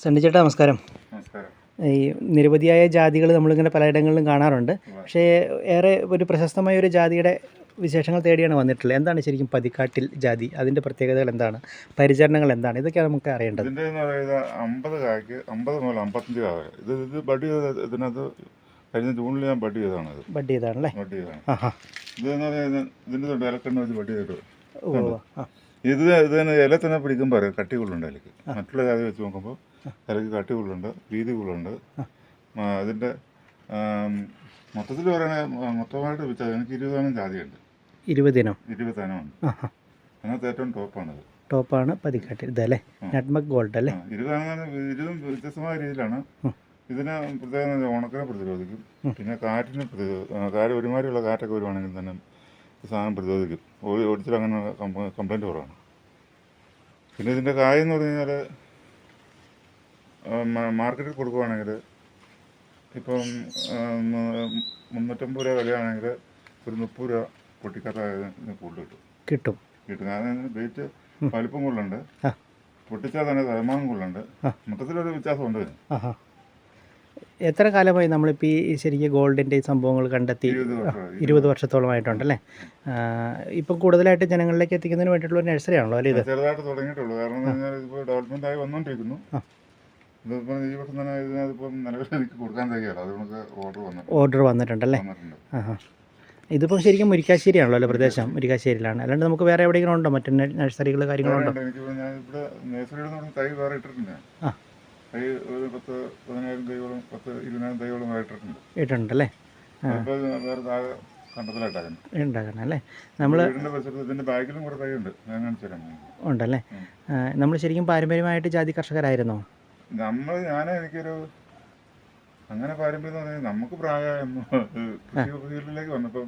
സണ്ണി ചേട്ടാ നമസ്കാരം. ഈ നിരവധിയായ ജാതികൾ നമ്മളിങ്ങനെ പലയിടങ്ങളിലും കാണാറുണ്ട്. പക്ഷേ ഏറെ ഒരു പ്രശസ്തമായ ഒരു ജാതിയുടെ വിശേഷങ്ങൾ തേടിയാണ് വന്നിട്ടുള്ളത്. എന്താണ് ശരിക്കും പതിക്കാട്ടിൽ ജാതി? അതിന്റെ പ്രത്യേകതകൾ എന്താണ്? പരിചരണങ്ങൾ എന്താണ്? ഇതൊക്കെയാണ് നമുക്ക് അറിയേണ്ടത്. ഇതിന്റെ എന്ന് പറയുന്നത് അമ്പത് കായ്ക്ക് അമ്പത് മുതൽ അമ്പത്തഞ്ച് കായ ഇത് ഇത് ബഡ് ചെയ്ത് ഇതിനകത്ത് കഴിഞ്ഞ ജൂണിൽ ഞാൻ ബഡ് ചെയ്തതാണ് ഇത് ബഡ് ചെയ്താണല്ലേ ബഡ് ചെയ്തതാണ്. ആഹാ. ഇത് എന്ന് പറയുന്നത് ഇതിന്റെ തൊട്ട് ഇലക്കണ്ണ വെച്ച് ബഡ് ചെയ്തിട്ട് ഓ ആ. ഇത് ഇത് തന്നെ ഇല തന്നെ പിടിക്കുമ്പോൾ അറിയാം കട്ടി ഇലക്ക് മറ്റുള്ള ജാതി വെച്ച് നോക്കുമ്പോൾ ഇലക്ക് കട്ടി കൂടുതലുണ്ട് വീതി കൂടുതലുണ്ട് അതിന്റെ മൊത്തത്തിൽ പറയുകയാണെങ്കിൽ മൊത്തമായിട്ട് വെച്ചാൽ എനിക്ക് ഇരുപതാനം ജാതിയുണ്ട്. ഇരുപതിനോ ആണ് അതിനകത്ത് ഏറ്റവും ടോപ്പാണത്. ടോപ്പാണ് പതിക്കാട്ടിൽ ഇതല്ലേ? നെറ്റ്മക് ഗോൾഡ് അല്ലേ? ഇരുപതാണ് ഇരുതും വ്യത്യസ്തമായ രീതിയിലാണ്. ഇതിന് പ്രത്യേകം ഉണക്കിനെ പ്രതിരോധിക്കും. പിന്നെ കാറ്റിന് പ്രതിരോധം കാറ്റ് ഒരുമാതിരിയുള്ള കാറ്റൊക്കെ വരുവാണെങ്കിൽ തന്നെ സാധനം പ്രതിരോധിക്കും. ഓടി ഓടിച്ചിട്ട് അങ്ങനെ കംപ്ലൈന്റ് കുറവാണ്. പിന്നെ ഇതിന്റെ കാര്യം എന്ന് പറഞ്ഞു കഴിഞ്ഞാൽ മാർക്കറ്റിൽ കൊടുക്കുവാണെങ്കിൽ ഇപ്പം മുന്നൂറ്റമ്പത് രൂപ വിലയാണെങ്കിൽ ഒരു മുപ്പത് രൂപ പൊട്ടിക്കാത്ത കൂടുതൽ കിട്ടും. കിട്ടും. കിട്ടും. കാരണം വെയിറ്റ് വലിപ്പം കൂടുതലുണ്ട്. പൊട്ടിച്ചാൽ തന്നെ ശതമാനം കൂടുതലുണ്ട്. മൊത്തത്തിലൊരു വ്യത്യാസമുണ്ട്. എത്ര കാലമായി നമ്മളിപ്പോൾ ഈ ശരിക്കും ഗോൾഡിന്റെ ഈ സംഭവങ്ങൾ കണ്ടെത്തി? ഇരുപത് വർഷത്തോളം ആയിട്ടുണ്ടല്ലേ വർഷത്തോളമായിട്ടുണ്ടല്ലേ? ഇപ്പം കൂടുതലായിട്ട് ജനങ്ങളിലേക്ക് എത്തിക്കുന്നതിന് വേണ്ടിയിട്ടുള്ള ഒരു നഴ്സറി ആണല്ലോ അല്ലേ ഇത്? ചെറുതായിട്ട് തുടങ്ങിയിട്ടുള്ളൂ. കാരണം ഇപ്പോൾ ഡെവലപ്മെന്റ് ഇതിപ്പോൾ ആയി വന്നുകൊണ്ടിരിക്കുന്നു. ഇതിപ്പോൾ ഈ വർഷം തന്നെ ഇതിനകത്തിപ്പം നിലവിൽ എനിക്ക് കൊടുക്കാൻ തയ്യാറ ഓർഡർ ഓർഡർ വന്നിട്ടുണ്ടല്ലേ? ആ ആഹാ. ഇതിപ്പം ശരിക്കും മുരിക്കാശ്ശേരിയാണല്ലോ അല്ലേ പ്രദേശം? മുരിക്കാശ്ശേരിയിലാണ്. അല്ലാണ്ട് നമുക്ക് വേറെ എവിടെയെങ്കിലും ഉണ്ടോ? മറ്റു നഴ്സറികൾ കാര്യങ്ങളുണ്ടോ ആ. തൈ ഒരു പത്ത് പതിനായിരം തൈകളും പത്ത് ഇരുപതിനായിരം തൈകളും വേറെ ഇട്ടിട്ടുണ്ട് ഇട്ടുണ്ടല്ലേ അതിപ്പോൾ വേറെ താഴെ കണ്ടത്തിലായിട്ടാണ് ഉണ്ടാക്കണം അല്ലേ നമ്മൾ ബാക്കിലും ഉണ്ടല്ലേ? നമ്മൾ ശരിക്കും പാരമ്പര്യമായിട്ട് ജാതി കർഷകരായിരുന്നോ? നമ്മൾ ഞാൻ എനിക്കൊരു അങ്ങനെ പാരമ്പര്യം എന്ന് പറഞ്ഞാൽ നമുക്ക് ഫീൽഡിലേക്ക് വന്നപ്പം.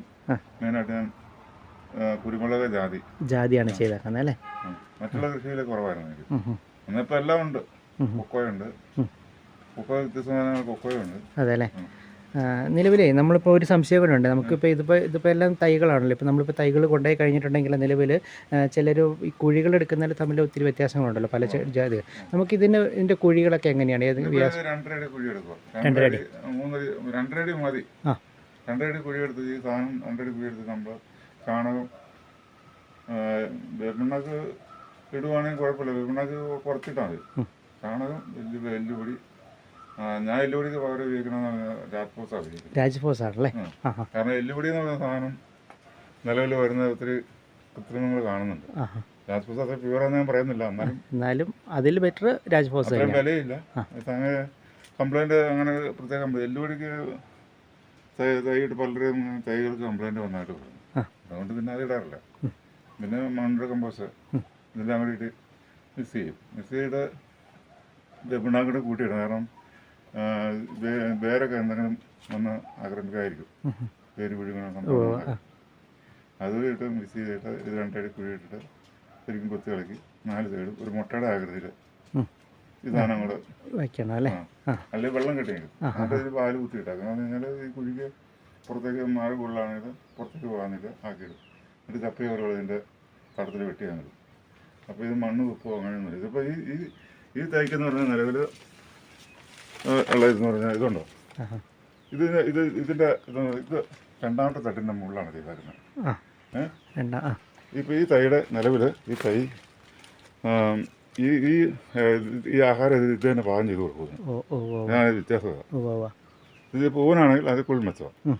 മെയിനായിട്ട് ഞാൻ കുരുമുളക് ജാതി. ജാതിയാണ് ചെയ്തേക്കുന്നത് അല്ലേ? മറ്റുള്ള കൃഷിയിലേക്ക് കുറവായിരുന്നു എനിക്ക്. ഉം. എല്ലാം ഉണ്ട്. കൊക്കോയുണ്ട്. കൊക്കോ വ്യത്യസ്തമായ കൊക്കോയുണ്ട്. അതെ അല്ലേ. നിലവിലേ നമ്മളിപ്പോൾ ഒരു സംശയം കൂടെ ഉണ്ട്. നമുക്കിപ്പോൾ ഇതിപ്പോൾ ഇതിപ്പോൾ എല്ലാം തൈകളാണല്ലോ. ഇപ്പോൾ നമ്മളിപ്പോൾ തൈകൾ കൊണ്ടുപോയി കഴിഞ്ഞിട്ടുണ്ടെങ്കിൽ നിലവിൽ ചിലർ ഈ കുഴികൾ എടുക്കുന്നതിൽ തമ്മിൽ ഒത്തിരി വ്യത്യാസങ്ങളുണ്ടല്ലോ പല ജാതികൾ ജാതി നമുക്ക് ഇതിന്റെ ഇതിന്റെ കുഴികളൊക്കെ എങ്ങനെയാണ്? ഏത് രണ്ടരടി കുഴി എടുക്കുക. രണ്ടരടി. രണ്ടര മൂന്ന് അടി രണ്ടര അടി മതി. ആ. രണ്ടരടി കുഴി എടുത്ത് ഈ സാധനം രണ്ടരടി കുഴി എടുത്ത് നമ്മൾ ചാണകം വേപ്പിണ്ണാക്ക് ഇടുവാണെങ്കിൽ കുഴപ്പമില്ല. വേപ്പിണ്ണാക്ക് കുറച്ചിട്ടാൽ മതി. ചാണകം എല്ല് എല്ലുപൊടി ഞാൻ എല്ലുപൊടിക്ക് പകരം ഉപയോഗിക്കണമെന്ന് രാജ്പോസാണ് ഉപയോഗിക്കുന്നത് രാജ്ഫോസ് ആണല്ലേ കാരണം എല്ലുപൊടി എന്ന് പറയുന്ന സാധനം നിലവിൽ വരുന്ന ഒത്തിരി കൃത്രിമങ്ങൾ കാണുന്നുണ്ട്. രാജ്പോസ് അത്ര പ്യുവറാന്ന് ഞാൻ പറയുന്നില്ല. എന്നാലും എന്നാലും അതിൽ ബെറ്റർ രാജ്ഫോസ് അത്രയും വിലയില്ല. അങ്ങനെ കംപ്ലൈന്റ് അങ്ങനെ പ്രത്യേകം എല്ലുപൊടിക്ക് തൈയിട്ട് പലരും തൈകൾക്ക് കംപ്ലൈന്റ് വന്നായിട്ട് പറഞ്ഞു അതുകൊണ്ട് പിന്നെ അത് ഇടാറില്ല. പിന്നെ മണ്ണിര കമ്പോസ് ഇതെല്ലാം കൂടിയിട്ട് മിക്സ് ചെയ്യും. മിക്സ് ചെയ്തിട്ട് ഇത് പിണ്ണാക്കിട്ട് കൂട്ടിയിടും കാരണം വേരൊക്കെ എന്തെങ്കിലും വന്ന് ആക്രമിക്കായിരിക്കും പേര്. വേര് സംഭവം അത് ഇട്ട് മിക്സ് ചെയ്തിട്ട് ഇത് രണ്ടായിട്ട് കുഴിയിട്ടിട്ട് ശരിക്കും കൊത്തി കളക്കി നാല് സൈഡും ഒരു മുട്ടയുടെ ആകൃതിയിൽ. ഇതാണ് ഈ സാധനം കൂടെ അല്ലേ അല്ലെങ്കിൽ വെള്ളം ആ, എന്നിട്ട് ഇതിൽ പാൽ കുത്തി ഇട്ടാക്കണം എന്ന് കഴിഞ്ഞാൽ ഈ കുഴിക്ക് പുറത്തേക്ക് മഴ കൂടുതലാണെങ്കിൽ പുറത്തേക്ക് പോകാനില്ല ആക്കിയിടും. എന്നിട്ട് ചപ്പയോടെ ഇതിന്റെ തടത്തിൽ വെട്ടിയാൽ മതി അപ്പോൾ ഇത് മണ്ണ് തുപ്പോ അങ്ങനെയൊന്നും ഇതിപ്പോൾ ഈ ഈ ഈ തേക്കെന്ന് പറഞ്ഞാൽ നിലവിൽ ഉള്ള ഇതെന്ന് പറഞ്ഞാൽ ഇതുണ്ടോ. ഇത് ഇത് ഇതിന്റെ ഇത് രണ്ടാമത്തെ തട്ടിന്റെ മുകളിലാണ് ചെയ്തായിരുന്നത് ഇപ്പോൾ ഈ തൈയുടെ നിലവിൽ ഈ തൈ ഈ ഈ ഈ ആഹാരം ഇത് ഇത് തന്നെ പാകം ചെയ്ത് കൊടുക്കുന്നു. ഞാൻ ഓ ഇത് പൂവനാണെങ്കിൽ അത് ഉം.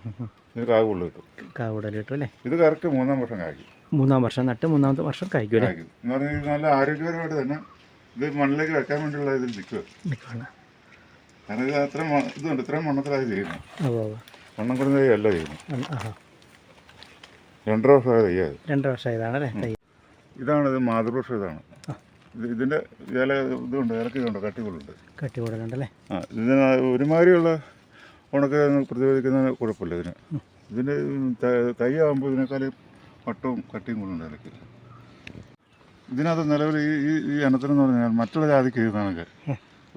ഇത് കാവ് കൂടുതൽ കിട്ടും. കാവുടൽ കിട്ടും അല്ലേ? ഇത് കറക്റ്റ് മൂന്നാം വർഷം കായ്ക്കും. മൂന്നാം വർഷം നട്ട് മൂന്നാമത്തെ വർഷം കായ്ക്കും. എന്ന് പറഞ്ഞാൽ ഇത് നല്ല ആരോഗ്യപരമായിട്ട് തന്നെ ഇത് മണ്ണിലേക്ക് വെക്കാൻ വേണ്ടിയുള്ള ഇതിൽ നിൽക്കുക നിൽക്കുകയാണ് കാരണം ഇത് അത്ര ഇതുണ്ട് ഇത്രയും മണ്ണത്തിലായി ചെയ്യുന്നത്. മണ്ണം കുറഞ്ഞ അല്ല ചെയ്യുന്നത് രണ്ടര വർഷമായ തയ്യാത് രണ്ട് വർഷമായതാണ് അല്ലേ? ഇതാണ് ഇത് മാതൃവൃക്ഷം ഇതാണ്. ഇത് ഇതിന്റെ ഇല ഇതുണ്ട് ഇലക്ക് ഇതുണ്ട് കട്ടികളുണ്ട് കട്ടി കൂടുതലുണ്ടല്ലേ ആ ഇതിന് ഒരുമാതിരിയുള്ള ഉണക്ക് പ്രതിരോധിക്കുന്നതിന് കുഴപ്പമില്ല ഇതിന്. ഇതിന് ത- ആകുമ്പോൾ ഇതിനേക്കാൾ വട്ടവും കട്ടിയും കൂടുതൽ ഇലക്ക്. ഇതിനകത്ത് നിലവിൽ ഈ ഈ ഈ ഇനത്തിനെന്ന് പറഞ്ഞാൽ മറ്റുള്ള ജാതിക്ക് ഇത് കണക്ക്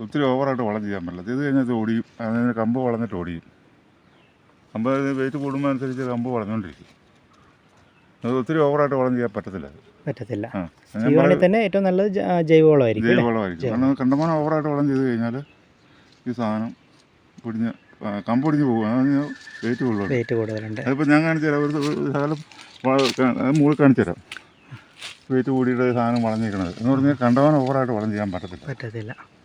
ഒത്തിരി ഓവറായിട്ട് വളം ചെയ്യാൻ പറ്റില്ല. ഇത് കഴിഞ്ഞാൽ ഇത് ഓടിയും. അതിന് കമ്പ് വളർന്നിട്ട് ഓടിയും. കമ്പ് വെയിറ്റ് കൂടുമ്പോൾ അനുസരിച്ച് കമ്പ് വളർന്നുകൊണ്ടിരിക്കും അത് ഒത്തിരി ഓവറായിട്ട് വളം ചെയ്യാൻ പറ്റത്തില്ല പറ്റത്തില്ല. തന്നെ ഏറ്റവും നല്ലത് ജൈവവളമായിരിക്കും ജൈവവളമായിരിക്കും. കാരണം കണ്ടമാനം ഓവറായിട്ട് വളം ചെയ്ത് കഴിഞ്ഞാൽ ഈ സാധനം പൊടിഞ്ഞ് കമ്പ് പൊടിഞ്ഞ് പോകും. അതാണ് വെയിറ്റ് കൂടുതലുണ്ട് വെയിറ്റ് കൂടുതലുണ്ട്. അതിപ്പോൾ ഞാൻ കാണിച്ചു തരാം ഒരു ശകലം മുകളിൽ കാണിച്ചു തരാം വെയിറ്റ് കൂടിയിട്ട് സാധനം വളഞ്ഞിരിക്കണത്. എന്ന് പറഞ്ഞാൽ കണ്ടവൻ ഓവറായിട്ട് വളം ചെയ്യാൻ പറ്റത്തില്ല. പറ്റത്തില്ല.